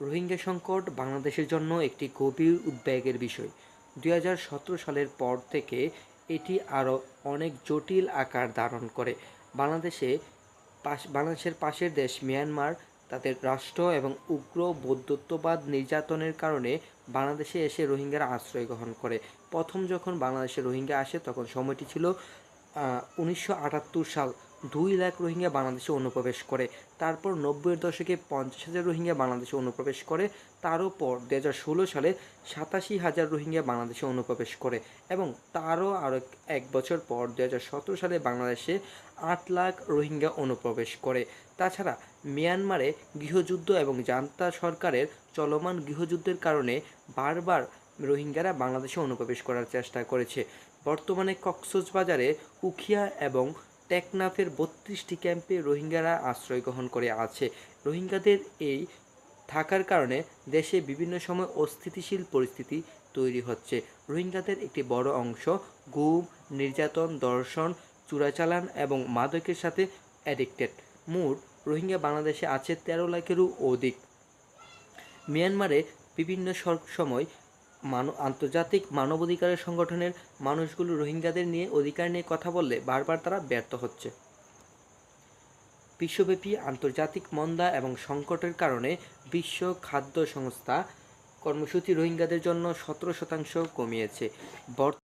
রোহিঙ্গা সংকট বাংলাদেশের জন্য একটি গভীর উদ্বেগের বিষয়। দুই হাজার সতেরো সালের পর থেকে এটি আরও অনেক জটিল আকার ধারণ করে। বাংলাদেশে পাশ, বাংলাদেশের পাশের দেশ মিয়ানমার, তাদের রাষ্ট্র এবং উগ্র বৌদ্ধত্ববাদ নির্যাতনের কারণে বাংলাদেশে এসে রোহিঙ্গারা আশ্রয় গ্রহণ করে। প্রথম যখন বাংলাদেশে রোহিঙ্গা আসে, তখন সময়টি ছিল উনিশশো আটাত্তর সাল। দুই লাখ রোহিঙ্গা বাংলাদেশে অনুপ্রবেশ করে। তারপর নব্বইয়ের দশকে পঞ্চাশ হাজার রোহিঙ্গা বাংলাদেশে অনুপ্রবেশ করে। তারও পর দু হাজার ষোলো সালে সাতাশি হাজার রোহিঙ্গা বাংলাদেশে অনুপ্রবেশ করে এবং তারও আরও এক বছর পর দু হাজার সতেরো সালে বাংলাদেশে আট লাখ রোহিঙ্গা অনুপ্রবেশ করে। তাছাড়া মিয়ানমারে গৃহযুদ্ধ এবং জান্তা সরকারের চলমান গৃহযুদ্ধের কারণে বারবার রোহিঙ্গারা বাংলাদেশে অনুপ্রবেশ করার চেষ্টা করেছে। বর্তমানে কক্সবাজারে উখিয়া এবং টেকনাফের বত্রিশটি ক্যাম্পে রোহিঙ্গারা আশ্রয় গ্রহণ করে আছে। রোহিঙ্গাদের এই থাকার কারণে দেশে বিভিন্ন সময় অস্থিতিশীল পরিস্থিতি তৈরি হচ্ছে। রোহিঙ্গাদের একটি বড় অংশ গুম, নির্যাতন, দর্শন, চোরাচালান এবং মাদকের সাথে অ্যাডিক্টেড মোট রোহিঙ্গা বাংলাদেশে আছে তেরো লাখেরও অধিক। মিয়ানমারে বিভিন্ন সময় মানব, আন্তর্জাতিক মানবাধিকারের সংগঠনের মানুষগুলো রোহিঙ্গাদের নিয়ে অধিকার নিয়ে কথা বললে বারবার তারা ব্যর্থ হচ্ছে। বিশ্বব্যাপী আন্তর্জাতিক মন্দা এবং সংকটের কারণে বিশ্ব খাদ্য সংস্থা কর্মসূচি রোহিঙ্গাদের জন্য সতেরো শতাংশ কমিয়েছে।